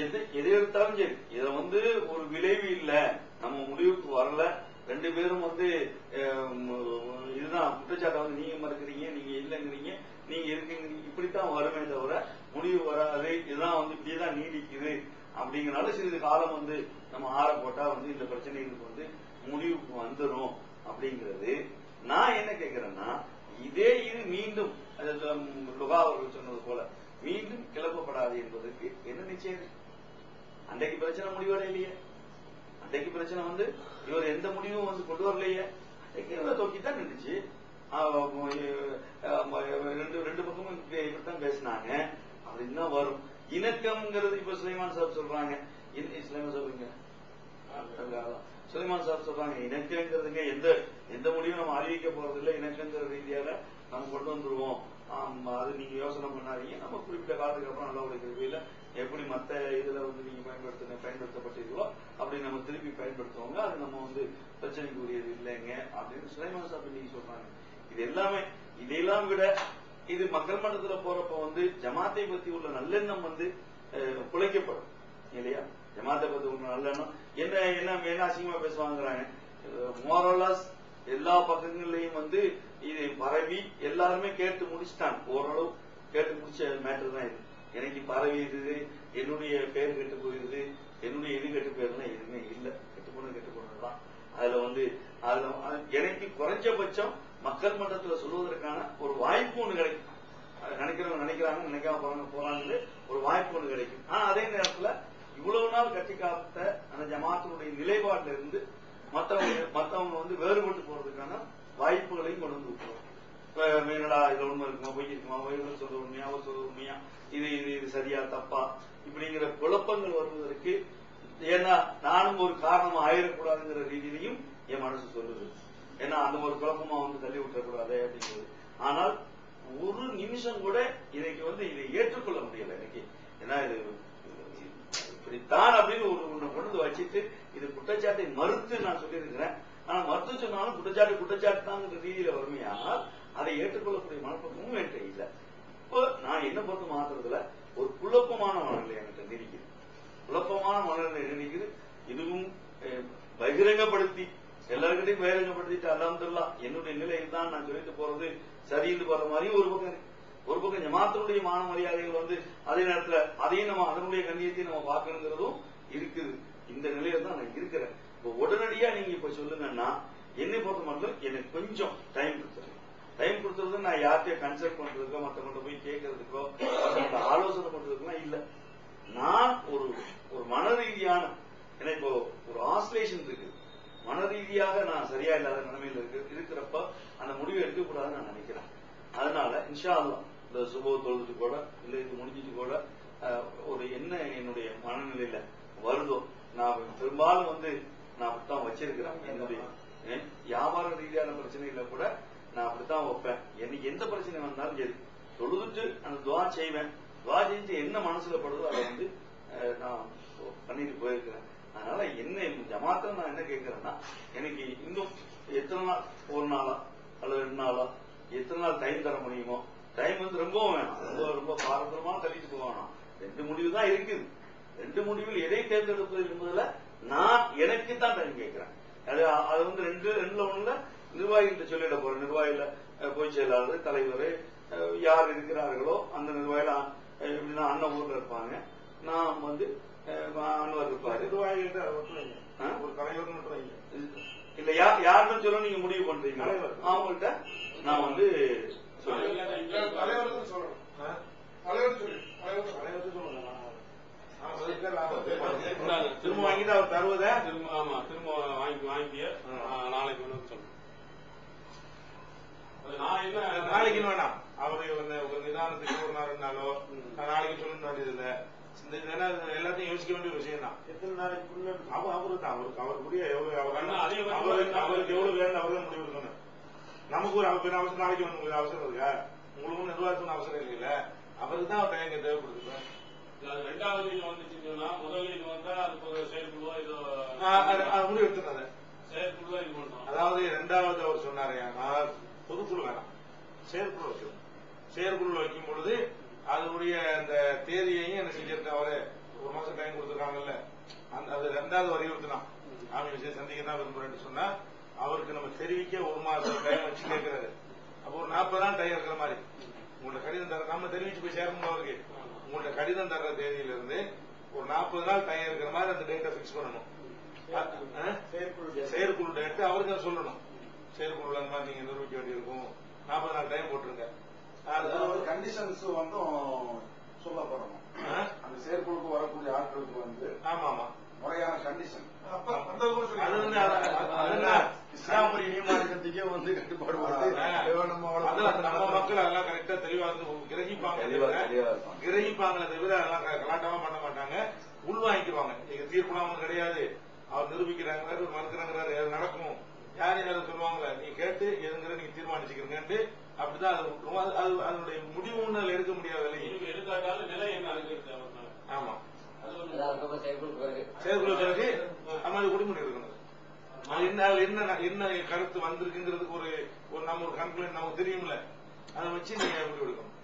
எது எது எடுத்தாலும் சரி. இதை வந்து ஒரு விளைவு இல்ல. நம்ம முடிவுக்கு வரல. ரெண்டு பேரும் வந்து இதுதான் குற்றச்சாட்டை வந்து நீங்க மறுக்கிறீங்க நீங்க இல்லைங்கிறீங்க நீங்க இருக்குங்கிறீங்க இப்படித்தான் வருமே தவிர முடிவு வராது. இதுதான் வந்து இப்படிதான் நீடிக்குது. அப்படிங்கிறனால சிறிது காலம் வந்து நம்ம ஆற போட்டா வந்து இந்த பிரச்சனைகளுக்கு வந்து முடிவுக்கு வந்துடும் அப்படிங்கிறது நான் என்ன கேட்கிறேன்னா இதே இது மீண்டும் அது, ம், லுகா அவர்கள் சொன்னது போல மீண்டும் கிளப்பப்படாது என்பதற்கு என்ன நிச்சயம் இருக்கு? அன்றைக்கு பிரச்சனை முடிவடையலையே அன்றைக்கு பிரச்சனை வந்து இவர் எந்த முடிவும் வந்து கொண்டு வரலையே. அன்றைக்கு இவரை தொக்கி தான் நின்றுச்சு ரெண்டு ரெண்டு பக்கமும் இப்படித்தான் பேசினாங்க. அது இன்னும் வரும். இணக்கம்ங்கிறது இப்ப சுலைமான் சாப் சொல்றாங்க. சுலைமான் சொல்லுங்க. சுலைமான் சாப் சொல்றாங்க இணக்கங்கிறதுங்க எந்த எந்த முடிவும் நம்ம அறிவிக்க போறது இல்லை இணக்கங்கிற ரீதியால நம்ம கொண்டு வந்துருவோம். அது நீங்க யோசனை பண்ணாதீங்க. நம்ம குறிப்பிட்ட காலத்துக்கு அப்புறம் நல்ல ஒரு கிருபையில எப்படி மத்த இதுல வந்து நீங்க பயன்படுத்த பயன்படுத்தப்பட்டீர்களோ அப்படி நம்ம திருப்பி பயன்படுத்துவோங்க அது நம்ம வந்து பிரச்சனைக்கு உரியது இல்லைங்க அப்படின்னு சுலைமான் சாப் நீங்க சொல்றாங்க. இது எல்லாமே இதையெல்லாம் விட இது மக்கள் மன்றத்துல போறப்ப வந்து ஜமாத்தை பத்தி உள்ள நல்லெண்ணம் வந்து குலைக்கப்படும் இல்லையா? ஜமாத்தை பத்தி உள்ள நல்லெண்ணம். என்ன என்ன என்ன அசிங்கமா பேசுவாங்கிறாங்க. மோரலாஸ் எல்லா பக்கங்கள்லயும் வந்து இது பரவி எல்லாருமே கேட்டு முடிச்சிட்டாங்க. ஓரளவு கேட்டு முடிச்ச மேட்டர் தான் இது. எனக்கு பரவி என்னுடைய பேர் கெட்டு போயிருது என்னுடைய இது கெட்டு போயிருந்தா எதுவுமே இல்லை. கெட்டு போன கெட்டு போனதுதான். அதுல வந்து அதுல எனக்கு குறைஞ்சபட்சம் மக்கள் மன்றத்தில் சொல்வதற்கான ஒரு வாய்ப்பு ஒன்று கிடைக்கும். நினைக்கிறவங்க நினைக்கிறாங்க நினைக்காம போறாங்க போறாங்க ஒரு வாய்ப்பு ஒன்று கிடைக்கும். ஆனா அதே நேரத்துல இவ்வளவு நாள் கட்டி காத்த அந்த ஜமாத்தினுடைய நிலைப்பாட்டில இருந்து மற்றவங்க வந்து வேறுபட்டு போறதுக்கான வாய்ப்புகளையும் கொண்டு வந்து விட்டுருவோம் என்னடா இதுல உண்மை இருக்குமா பொய் இருக்குமா இவர் சொல்றது உண்மையா அவர் சொல்றது உண்மையா இது இது இது சரியா தப்பா? இப்படிங்கிற குழப்பங்கள் வருவதற்கு ஏன்னா நானும் ஒரு காரணமா ஆயிடக்கூடாதுங்கிற ரீதியிலையும் என் மனசு சொல்லுது. ஏன்னா அந்த ஒரு குழப்பமா வந்து தள்ளி விட்டுறக்கூடாது அப்படிங்கிறது. ஆனால் ஒரு நிமிஷம் கூட இன்னைக்கு வந்து இதை ஏற்றுக்கொள்ள முடியல எனக்கு. ஏன்னா இது இப்படித்தான் அப்படின்னு ஒரு ஒண்ணு கொண்டு வச்சுட்டு இது குற்றச்சாட்டை மறுத்து நான் சொல்லியிருக்கிறேன். ஆனா மறுத்து சொன்னாலும் குற்றச்சாட்டு குற்றச்சாட்டு தான் ரீதியில வறுமையானால் அதை ஏற்றுக்கொள்ளக்கூடிய மனப்பக்குவமும் என்கிட்ட இல்ல. இப்போ நான் என்ன பொறுத்து மாத்துறதுல ஒரு குழப்பமான மனநிலை என்கிட்ட நீடிக்குது குழப்பமான மனநிலை நீடிக்குது இதுவும் பகிரங்கப்படுத்தி எல்லாருக்கிட்டையும் பகிரங்கப்படுத்திட்டு அல்லாமதுல்லா என்னுடைய நிலையில் தான் நான் சொல்லிட்டு போறது சரின்னு போற மாதிரியும் ஒரு பக்கம் இருக்கு. ஒரு பக்கம் ஜமாத்தனுடைய மான மரியாதைகள் வந்து அதே நேரத்துல அதையும் நம்ம அதனுடைய கண்ணியத்தையும் நம்ம பார்க்கணுங்கிறதும் இருக்குது. இந்த நிலையில தான் நான் இருக்கிறேன். இப்போ உடனடியா நீங்க இப்ப சொல்லுங்கன்னா என்னை பொறுத்த மட்டும் எனக்கு கொஞ்சம் டைம் கொடுத்துருங்க. டைம் கொடுத்துறது நான் யார்கிட்டயும் கன்சல்ட் பண்றதுக்கோ மற்றவங்கள்ட்ட போய் கேட்கறதுக்கோ மத்தவங்கள்ட்ட ஆலோசனை பண்றதுக்குலாம் இல்ல. நான் ஒரு ஒரு மன ரீதியான ஏன்னா இப்போ ஒரு ஆசிலேஷன் இருக்கு. மன ரீதியாக நான் சரியா இல்லாத நிலைமையில இருக்கு இருக்கிறப்ப அந்த முடிவை எடுக்கக்கூடாதுன்னு நான் நினைக்கிறேன். அதனால இன்ஷா அல்லாஹ் இந்த சுபோ தொழுது கூட இல்ல இது முடிஞ்சிட்டு கூட ஒரு என்ன என்னுடைய மனநிலையில வருதோ நான் பெரும்பாலும் வந்து நான் தான் வச்சிருக்கிறேன். என்னுடைய வியாபார ரீதியான பிரச்சனையில கூட நான் அப்படித்தான் வைப்பேன். எனக்கு எந்த பிரச்சனை வந்தாலும் சரி தொழுதுட்டு அந்த துவா செய்வேன். துவா செஞ்சு என்ன மனசுல படுதோ அதை வந்து நான் பண்ணிட்டு போயிருக்கிறேன். அதனால என்ன ஜமாத்த நான் என்ன கேட்கிறேன்னா எனக்கு இன்னும் எத்தனை நாள் ஒரு நாளா அல்லது ரெண்டு நாளா எத்தனை நாள் டைம் தர முடியுமோ டைம் வந்து ரொம்பவும் வேணாம். ரொம்ப ரொம்ப பாரம்பரியமா தள்ளிட்டு போக ரெண்டு முடிவு தான் இருக்குது ரெண்டு முடிவில் எதை தேர்ந்தெடுப்பது என்பதுல நான் எனக்கு தான் டைம் கேட்கிறேன். அது அது வந்து ரெண்டு ரெண்டுல ஒண்ணுல நிர்வாகிகிட்ட சொல்லிட போறேன் நிர்வாகில அஹ், பொதுச் செயலாளர் தலைவர் யார் இருக்கிறார்களோ அந்த நிர்வாகில அஹ், எப்படின்னா அண்ணன் ஊர்ல இருப்பாங்க. நான் வந்து அன்வர் இருப்பாரு. நிர்வாகிகிட்ட? ஒரு தலைவர். இல்ல. யார் யாருன்னு சொல்ல நீங்க முடிவு பண்றீங்க தலைவர். அவங்கள்ட்ட நான் வந்து தலைவருக்கு சொல்லணும். தலைவர் சொல்லு. தலைவர் சொல்லுங்க. திரும்ப வாங்கிட்டு அவர் தருவதை? திரும்ப ஆமா திரும்ப வாங்கி வாங்கி நாளைக்கு வேணும் சொல்லணும் அது நான் என்ன நாளைக்கு வேணாம். அவரு வந்து ஒரு நிதானத்துக்கு ஒரு நாள் நான் நாளைக்கு சொல்ல வேண்டியது இல்ல. இந்த எல்லாத்தையும் யோசிக்க வேண்டிய விஷயம் தான் எத்தனை நாளைக்குள்ள அவர் அவரு தான் அவருக்கு அவர் முடிய எவ்வளவு அவருக்கு அவருக்கு எவ்வளவு வேணும் அவர் தான் முடிவு எடுக்கணும். நமக்கு ஒரு அவர் அவசரம் நாளைக்கு வந்து உங்களுக்கு அவசரம் இருக்கா? உங்களுக்கு நிர்வாகத்துக்கு அவசரம் இல்லைல்ல? அவருக்கு தான் அவர் டைம் தேவைப்படுது. அது ரெண்டாவது வந்துச்சுன்னு சொன்னா முதல் இது வந்தா அதுக்கு ஒரு செயற்குழுவோ ஏதோ முடிவு எடுத்துனது செயற்குழுவோ இது பண்றோம் அதாவது இரண்டாவது அவர் சொன்னாரு ஆனால் பொதுக்குழு வேணாம். செயற்குழு வைக்கணும். செயற்குழு வைக்கும் பொழுது அதனுடைய அந்த தேதியையும் என்ன செஞ்சிருக்க அவரு ஒரு மாசம் டைம் கொடுத்துருக்காங்கல்ல. அந்த அது ரெண்டாவது வலியுறுத்தினான் ஆமி விஷயம் சந்திக்க தான் விரும்புறேன்னு சொன்னா அவருக்கு நம்ம தெரிவிக்க ஒரு மாசம் டைம் வச்சு கேட்கிறாரு. அப்போ ஒரு நாற்பது நாள் டைம் இருக்கிற மாதிரி. உங்கள்ட்ட கடிதம் தர நம்ம தெரிவிச்சு போய் சேரணும் அவருக்கு? உங்கள்ட்ட கடிதம் தர்ற தேதியில இருந்து ஒரு நாற்பது நாள் டைம் இருக்கிற மாதிரி அந்த டேட்டை பிக்ஸ் பண்ணணும்? செயற்குழு டேட்டு அவருக்கு சொல்லணும். செயற்குழு அந்த மாதிரி நீங்க நிரூபிக்க வேண்டியிருக்கும். நாற்பது நாள் டைம் போட்டுருங்க. அது அதாவது கண்டிஷன்ஸ் வந்து சொல்லப்படணும். ஆ? அந்த செயற்குழுக்கு வரக்கூடிய ஆட்களுக்கு வந்து ஆமா ஆமா முறையான கண்டிஷன் அது- அதுதான் இஸ்லாமிய நியமானத்துக்கே வந்து கட்டுப்பாடு. நம்ம மக்கள் அதெல்லாம் கரெக்டா தெளிவா இருந்து கிரகிப்பாங்க தெளிவா தவிர, தெளிவா இருப்பாங்க. கிரகிப்பாங்களே தவிர அதெல்லாம் கலாட்டமா பண்ண மாட்டாங்க. உள்வாங்கிக்குவாங்க. நீங்க தீர்ப்புலாம் கிடையாது. அவர் நிரூபிக்கிறாங்கிறாரு மறுக்கிறாங்கிறாரு அது நடக்கும். யார் யாராவது சொல்லுவாங்களா? நீ கேட்டு எதுங்கிற நீங்க தீர்மானிச்சுக்கிறீங்கன்னு அப்படிதான் அது அது அதனுடைய முடிவு ஒன்றால் எடுக்க முடியாத எடுக்காட்டாலும் நிலை என்ன ஆமா. செயற்குழு பிறகு. நம்ம அது முடிவு என்ன கருத்து வந்திருக்குங்கிறதுக்கு ஒரு ஒரு நம்ம ஒரு கம்ப்ளைண்ட் நமக்கு தெரியும்ல. அதை வச்சு நீங்க முடிவு எடுக்கணும்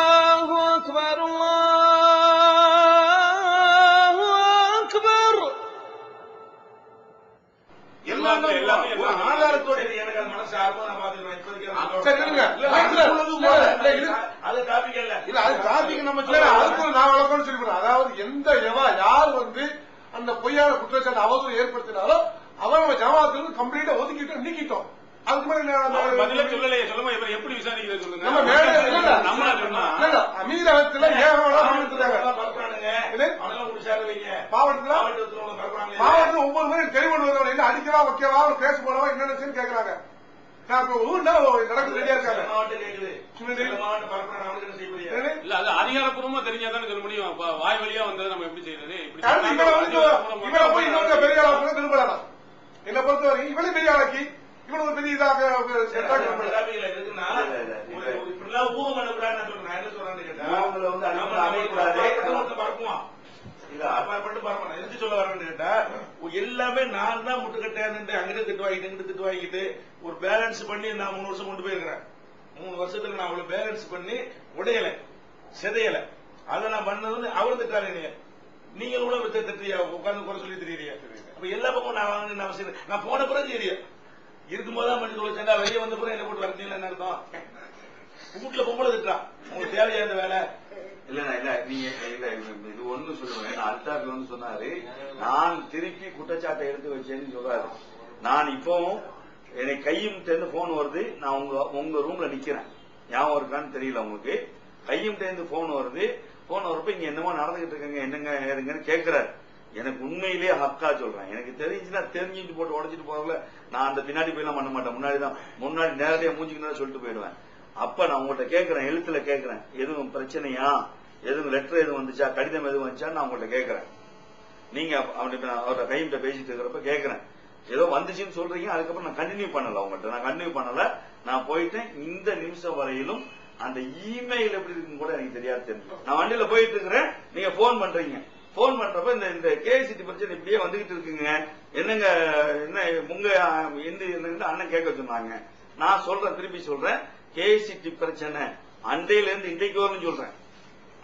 الله أكبر الله أكبر எல்லாமே எல்லாமே ஒரு ஆதாரத்தோட சரி, எனக்கு அது மனசு ஆர்வம் நான் பாத்துக்கிறேன் இப்போதைக்கு அது சரி, இருங்க. இல்ல, இல்ல, அது இல்ல, உள்ளதும் இல்ல, போல. இல்ல, இல்ல. அது டாபிக் இல்ல இல்ல அது டாபிக் நம்ம சொல்ல அதுக்கு நான் வழக்கம்னு சொல்லி போறேன். அதாவது எந்த எவா யார் வந்து அந்த பொய்யான குற்றச்சாட்டு அவதூறு ஏற்படுத்தினாலோ அவன் நம்ம ஜமாத்திலிருந்து கம்ப்ளீட்டா ஒதுக்கிட்டோம் நீக்கிட்டோம் அமீரகத்துல. மாவட்டத்துல. மாவட்டத்துல ஒவ்வொரு முறை வருவாங்க. என்ன அடிக்கவா வைக்கவா கேஸ் போடவா என்னன்னு கேக்குறாங்க. மாவட்டம் மாவட்டம் அதிகாரப்பூர்வமா தெரிஞ்சா தானே சொல்ல முடியும். வாய் வழியா வந்தது நம்ம எப்படி செய்யறது பெரிய ஆளாக்கு இவனை பெரிய இதாக. இருக்குன்னா, எல்லாமே நான் தான் முட்டுக்கட்டையான்னு அங்கிட்டு திட்டு வாங்கிட்டு இங்கிட்டு திட்டு வாங்கிட்டு ஒரு பேலன்ஸ் பண்ணி நான் மூணு வருஷம் கொண்டு போயிருக்கிறேன். மூணு வருஷத்துல நான் அவ்வளவு பேலன்ஸ் பண்ணி உடையல சிதையல. அதை நான் பண்ணது அவர் திட்டாரு என்னைய. நீங்க கூட வித்து திட்டியா உட்கார்ந்து குறை சொல்லி தெரியலையா அப்ப எல்லா பக்கமும் நான் வாங்கின அவசியம். நான் போன பிறகு தெரியும் இருக்கும்போது தான் பண்ணி தொலைச்சேன்டா வெளியே வந்த பிறகு என்ன போட்டு வரட்டீங்களா என்ன அர்த்தம்? வீட்டுல பொம்பளை திட்டான் உங்களுக்கு தேவையா இந்த வேலை? இல்ல இல்ல நீங்க இல்ல இது- ஒண்ணு சொல்லுவேன். அல்தாப் வந்து சொன்னாரு நான் திருப்பி குற்றச்சாட்டை எடுத்து வச்சேன்னு சொல்றாரு. நான் இப்பவும் எனக்கு கையும் தேர்ந்து போன் வருது. நான் உங்க உங்க ரூம்ல நிக்கிறேன். ஞாபகம் இருக்கான்னு தெரியல உங்களுக்கு. கையும் தேர்ந்து போன் வருது. போன் வரப்ப இங்க என்னமோ நடந்துகிட்டு இருக்கங்க. என்னங்க ஏதுங்கன்னு கேக்குறாரு. எனக்கு உண்மையிலேயே ஹக்கா சொல்றேன். எனக்கு தெரிஞ்சுன்னா தெரிஞ்சுட்டு போட்டு உடச்சிட்டு போகல நான் அந்த பின்னாடி போயெல்லாம் பண்ண மாட்டேன். முன்னாடி தான் முன்னாடி நேரடியா மூஞ்சிக்கணும் சொல்லிட்டு போயிடுவேன். அப்ப நான் உங்கள்கிட்ட கேட்கறேன் எழுத்துல கேட்கறேன். எதுவும் பிரச்சனையா? எதுவும் லெட்டர் எதுவும் வந்துச்சா? கடிதம் எதுவும் வந்துச்சா? நான் உங்கள்கிட்ட கேட்கறேன். நீங்க அப்படி நான் அவர்கிட்ட கையிட்ட பேசிட்டு இருக்கிறப்ப கேட்கறேன். ஏதோ வந்துச்சுன்னு சொல்றீங்க அதுக்கப்புறம் நான் கண்டினியூ பண்ணல உங்கள்கிட்ட நான் கண்டினியூ பண்ணல. நான் போயிட்டேன். இந்த நிமிஷம் வரையிலும் அந்த இமெயில் எப்படி இருக்குன்னு கூட எனக்கு தெரியாது தெரியும் நான் வண்டியில போயிட்டு இருக்கிறேன். நீங்க போன் பண்றீங்க. போன் பண்றப்ப இந்த இந்த கேசிட்டி பிரச்சனை இப்படியே வந்துகிட்டு இருக்குங்க. என்னங்க என்ன உங்க இந்து அண்ணன் கேட்க சொன்னாங்க. நான் சொல்றேன் திருப்பி சொல்றேன். கேசிட்டி பிரச்சனை அன்றையில இருந்து இன்றைக்கு வரும்னு சொல்றேன்.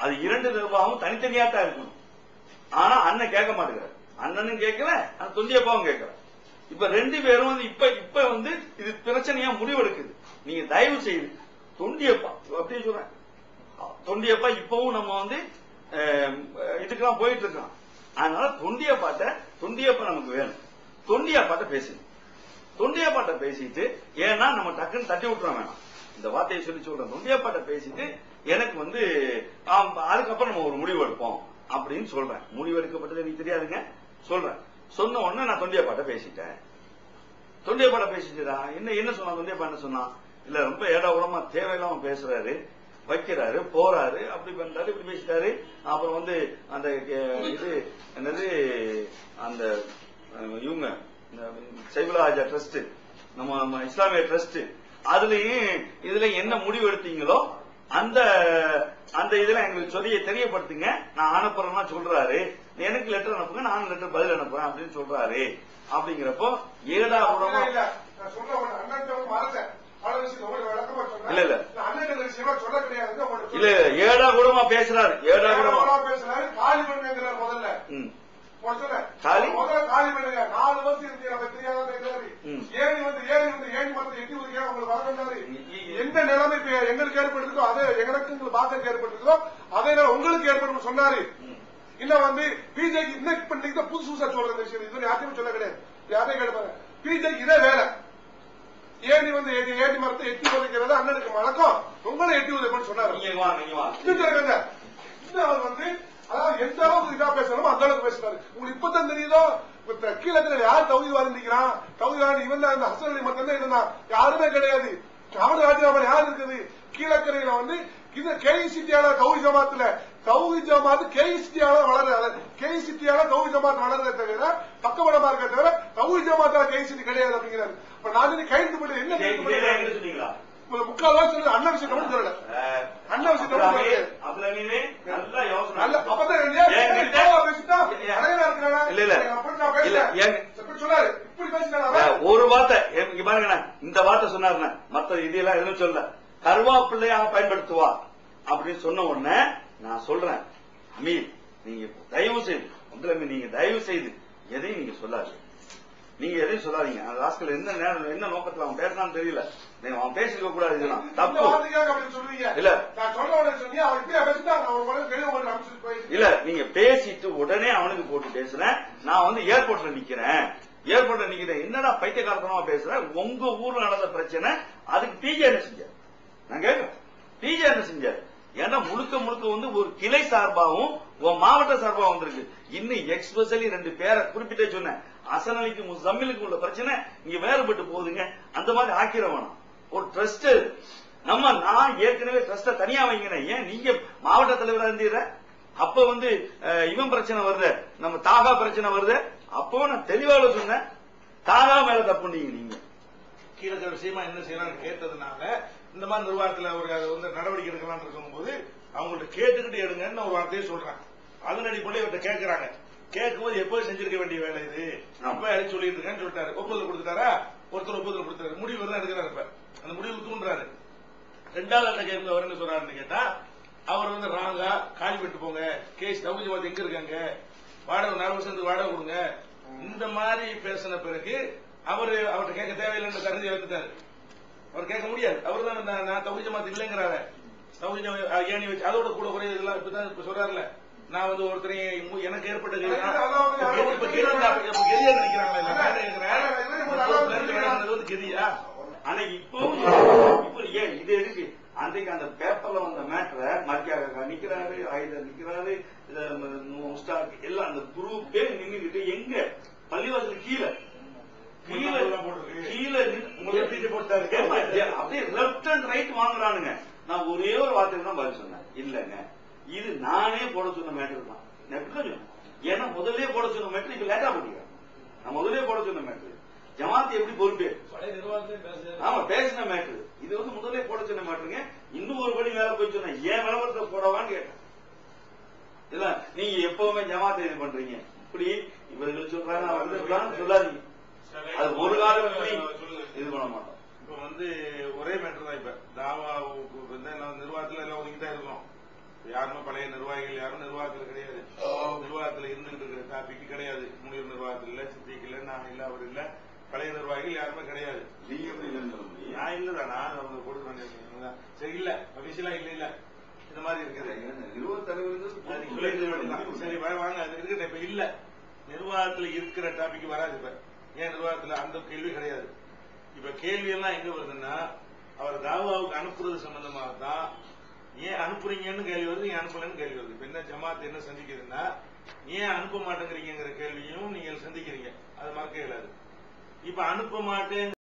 அது இரண்டு நிர்வாகமும் தனித்தனியா தான் இருக்கணும். ஆனா அண்ணன் கேட்க மாட்டேங்கிறார். அண்ணனும் கேட்கல அந்த தொண்டியப்பாவும் கேட்கல. இப்ப ரெண்டு பேரும் வந்து இப்ப இப்ப வந்து இது பிரச்சனையா முடிவெடுக்குது. நீங்க தயவு செய்து தொண்டியப்பா அப்படியே சொல்றேன். தொண்டியப்பா இப்பவும் நம்ம வந்து இதுக்கெல்லாம் போயிட்டு இருக்கான். அதனால தொண்டியப்பாட்ட தொண்டியப்பா நமக்கு வேணும். தொண்டியா பாட்ட பேசுது தொண்டியா பாட்ட பேசிட்டு ஏன்னா நம்ம டக்குன்னு தட்டி விட்டுறோம் வேணாம். இந்த வார்த்தையை சொல்லி சொல்றேன். பாட்டை பேசிட்டு எனக்கு வந்து அதுக்கப்புறம் நம்ம ஒரு முடிவு எடுப்போம் அப்படின்னு சொல்றேன். முடிவு எடுக்கப்பட்டது எனக்கு தெரியாதுங்க. சொல்றேன். சொன்ன உடனே நான் தொண்டியப்பாட்ட பேசிட்டேன். தொண்டியப்பாட்ட பேசிட்டுடா. என்ன என்ன சொன்னா தொண்டியப்பா பாட்டை சொன்னா இல்ல ரொம்ப ஏடா உடமா தேவையில்லாம பேசுறாரு. வைக்கிறாரு போறாரு அப்படி பண்றாரு இப்படி பேசிட்டாரு. அப்புறம் வந்து அந்த இது என்னது அந்த இவங்க இந்த ராஜா ட்ரஸ்ட் நம்ம இஸ்லாமிய ட்ரஸ்ட் அதுலயும் இதுல என்ன முடிவு எடுத்தீங்களோ அந்த அந்த இதுல எங்களுக்கு சொல்லிய தெரியப்படுத்துங்க. நான் அனுப்புறேன்னா சொல்றாரு. எனக்கு லெட்டர் அனுப்புங்க நான் லெட்டர் பதில் அனுப்புறேன் அப்படின்னு சொல்றாரு. அப்படிங்கிறப்போ ஏடா இல்ல. இல்ல, இல்ல. இல்ல. ஏடா கூடமா பேசுறாரு? ஏடா கூடமா? பேசுறாரு, காலி பண்ணுங்கிறார் முதல்ல. காலி? முதல்ல காலி பண்ணுங்க. நாலு வருஷம் இருக்கு, தெரியாத வந்து ஏணி வந்து ஏணி மரத்தை எட்டி உதைக்க உங்களுக்கு எந்த நிலைமை எங்களுக்கு ஏற்பட்டிருக்கோ அதே எங்களுக்கு உங்களுக்கு பாக்கருக்கு ஏற்பட்டிருக்கோ அதே நேரம் உங்களுக்கு ஏற்படும் சொன்னாரு. இன்னும் வந்து இப்ப இன்னைக்கு புதுசு புதுசா சொல்ற விஷயம். இது யார்ட்டையும் சொல்ல கிடையாது. யாரையும் கேட்பாங்க பிஜேக்கு இதே வேலை. ஏணி வந்து ஏணி ஏணி மரத்தை எட்டி உதைக்கிறது அண்ணனுக்கு வழக்கம் உங்களும் எட்டி உதைப்பன்னு சொன்னாரு. இன்னும் அவர் வந்து அதாவது எந்த அளவுக்கு இதா பேசணுமோ அந்த அளவுக்கு பேசுறாரு உங்களுக்கு இப்பதான் தெரியுதோ? இப்ப கீழே இருக்கிற யார் தகுதிவாதி நிக்கிறான்? தகுதிவாதி இவன் தான் இந்த ஹசன் அலி மட்டும் தான். இருந்தான் யாருமே கிடையாது. அவன் ராஜினாமா யார் இருக்குது? கீழக்கரையில வந்து இது கேஇசிடியால தௌஹி ஜமாத்துல தௌஹி ஜமாத் கேஇசிடியால வளர கேஇசிடியால தௌஹி ஜமாத் வளர்றத தவிர பக்கபலமா இருக்க தவிர தௌஹி ஜமாத்தால கேஇசிடி கிடையாது அப்படிங்கிறாரு. இப்ப நான் வந்து கைது பண்ணி என்ன சொன்னீங்களா? முக்கால் வாசி சொல்லி அண்ணன் விஷயம் மட்டும் சொல்லல. அண்ணன் சொல்லல. நீனே நல்ல யோசனை நல்ல அப்பதான் பேசிட்டா, அழகா இருக்கிறானா? இல்ல, இல்ல. நான் இல்ல, பேசுறேன். சொன்னாரு. இப்படி? அஹ், ஒரு வார்த்தை. இங்க பாருங்க இந்த வார்த்தை சொன்னாருண்ணே. மத்த இதெல்லாம் எதுவும் சொல்ல கருவாப்பிள்ளையாக பயன்படுத்துவா அப்படின்னு சொன்ன உடனே நான் சொல்றேன். அமீர் நீங்க தயவு செய்து முதல்ல நீங்க தயவு செய்து எதையும் நீங்க சொல்லாது நீங்க எதையும் சொல்லாதீங்க. அந்த ராஸ்கல் என்ன நேரம் என்ன நோக்கத்துல அவன் பேசினான்னு தெரியல. நீங்க அவன் பேசிக்க கூடாது இதெல்லாம் தப்பு. இல்ல. நான் சொன்ன உடனே. இல்ல நீங்க பேசிட்டு உடனே அவனுக்கு போட்டு பேசுறேன். நான் வந்து ஏர்போர்ட்ல நிக்கிறேன். ஏர்போர்ட்ல நிக்கிறேன் என்னடா பைத்தியக்காரத்தனமா பேசுறேன் உங்க ஊர்ல நடந்த பிரச்சனை அதுக்கு பிஜே என்ன செஞ்சார்? நான் கேட்கிறேன். பிஜே என்ன செஞ்சார்? ஏன்னா முழுக்க முழுக்க வந்து ஒரு கிளை சார்பாகவும் உன் மாவட்ட சார்பா வந்திருக்கு. இன்னும் எக்ஸ்பெஷலி ரெண்டு பேரை குறிப்பிட்டே சொன்னேன். அசனலிக்கு முசம்மிலுக்கு உள்ள பிரச்சனை இங்க வேறுபட்டு போகுதுங்க. அந்த மாதிரி ஆக்கிர வேணாம் ஒரு ட்ரஸ்ட் நம்ம நான் ஏற்கனவே ட்ரஸ்ட தனியா வைங்கிறேன் ஏன்? நீங்க மாவட்ட தலைவரா இருந்தீர அப்ப வந்து அஹ், இவன் பிரச்சனை வருது. நம்ம தாகா பிரச்சனை வருது. அப்போ நான் தெளிவாக சொன்னேன். தாகா மேல தப்பு நீங்க நீங்க. கீழே விஷயமா என்ன செய்யலாம்னு கேட்டதுனால இந்த மாதிரி நிர்வாகத்துல ஒரு வந்து நடவடிக்கை எடுக்கலாம்னு இருக்கும்போது அவங்கள்ட்ட கேட்டுக்கிட்டு எடுங்கன்னு ஒரு வார்த்தையை சொல்றேன் அதன் அடிப்படையில் இவர்கிட்ட கேட்கறாங்க கேட்கும்போது எப்போது செஞ்சிருக்க வேண்டிய வேலை இது? அப்ப யாரும் சொல்லிட்டு இருக்கேன்னு சொல்லிட்டாரு. ஒப்புதல் கொடுத்துட்டாரா? ஒருத்தர் ஒப்புதல் கொடுத்தாரு முடிவு தான் எடுக்கிறாரு இப்ப. அந்த முடிவு தூண்டுறாரு. ரெண்டாவது அந்த கேட்கும் அவர் என்ன சொல்றாருன்னு கேட்டா அவர் வந்து ராங்கா காலி பண்ணிட்டு போங்க. கேஸ் தகுதி பார்த்து எங்க இருக்காங்க? வாடகை நாலு வருஷத்துக்கு வாடகை கொடுங்க. இந்த மாதிரி பேசின பிறகு அவரு அவர்கிட்ட கேட்க தேவையில்லைன்னு கருதி எடுத்துட்டாரு அவர் கேட்க முடியாது. அவர் தான் நான் தகுதி ஜமாத் இல்லைங்கிறாரு. தகுதி ஏணி வச்சு அதோட கூட குறை இதெல்லாம் இப்பதான் இப்ப சொல்றாருல நான் வந்து ஒருத்தரையும் எனக்கு ஏற்பட்ட கே- நான் இப்ப இப்ப கீழே இருந்தா அப்ப இப்ப கெதியா நினைக்கிறாங்களே வந்து கெதியா அன்னைக்கு இப்போ இப்போ ஏன் இது எதுக்கு? அன்றைக்கு அந்த பேப்பர்ல வந்த மேட்டரை மத்தியாக நிக்கிறாரு ஆயுதர் நிக்கிறாரு எல்லாம் அந்த குரூப்பே நின்னுகிட்டு எங்க? பள்ளிவாசல் கீழே. கீழே. கீழே உங்களுக்கு போட்டாரு. அப்படியே லெப்ட் அண்ட் ரைட் வாங்குறானுங்க. நான் ஒரே ஒரு வார்த்தைக்கு தான் பதில் சொன்னேன். இல்லங்க. இது நானே போட சொன்ன மேட்டர் தான். ஏன்னா முதல்லயே போட சொன்ன மேட்டர் இப்ப லேட்டா போட்டீங்க. நான் முதல்லயே போட சொன்ன மேட்டர் ஜமாத் எப்படி பொறுப்பு? ஆமா பேசின மேட்ரு இது வந்து முதல்ல போட சொன்ன மேட்ருங்க இன்னும் ஒரு படி மேல போய் சொன்னேன். ஏன் விளம்பரத்தை போடவான்னு கேட்டேன். இல்ல நீங்க எப்பவுமே ஜமாத்தை இது பண்றீங்க. இப்படி இவர்கள் சொல்றாங்க அவர் சொல்றாங்க சொல்லாதீங்க. அது ஒரு காலம். இது பண்ண மாட்டோம். இப்ப வந்து ஒரே மேட்டர் தான் இப்ப. தாவா நிர்வாகத்துல எல்லாம் ஒதுக்கி தான் இருக்கோம் யாருமே பழைய நிர்வாகிகள் யாரும் நிர்வாகத்துல கிடையாது. நிர்வாகத்துல இருந்துகிட்டு இருக்கிற டாபிக் கிடையாது. முனிவர் நிர்வாகத்தில் இல்ல சித்திக் இல்ல நான் இல்ல அவர் இல்ல. பழைய நிர்வாகிகள் யாருமே கிடையாது. நீங்க எப்படி நான் இல்லதான் நான் அவங்க கொடுக்க சரி இல்ல அபிஷியலா இல்ல இல்ல. இந்த மாதிரி இருக்குது. வேண்டியதுதான். சரி வாங்க அது இருக்கட்டும். இப்ப இல்ல நிர்வாகத்துல இருக்கிற டாபிக் வராது இப்ப. ஏன் நிர்வாகத்துல அந்த கேள்வி கிடையாது. இப்ப கேள்வி எல்லாம் எங்க வருதுன்னா அவர் தாவாவுக்கு அனுப்புறது சம்பந்தமாக தான் ஏன் அனுப்புறீங்கன்னு கேள்வி வருது ஏன் அனுப்பலன்னு கேள்வி வருது. இப்ப என்ன ஜமாத் என்ன சந்திக்குதுன்னா ஏன் அனுப்ப மாட்டேங்கிறீங்கிற கேள்வியும் நீங்கள் சந்திக்கிறீங்க. அது மறக்க இயலாது இப்ப அனுப்ப மாட்டேங்க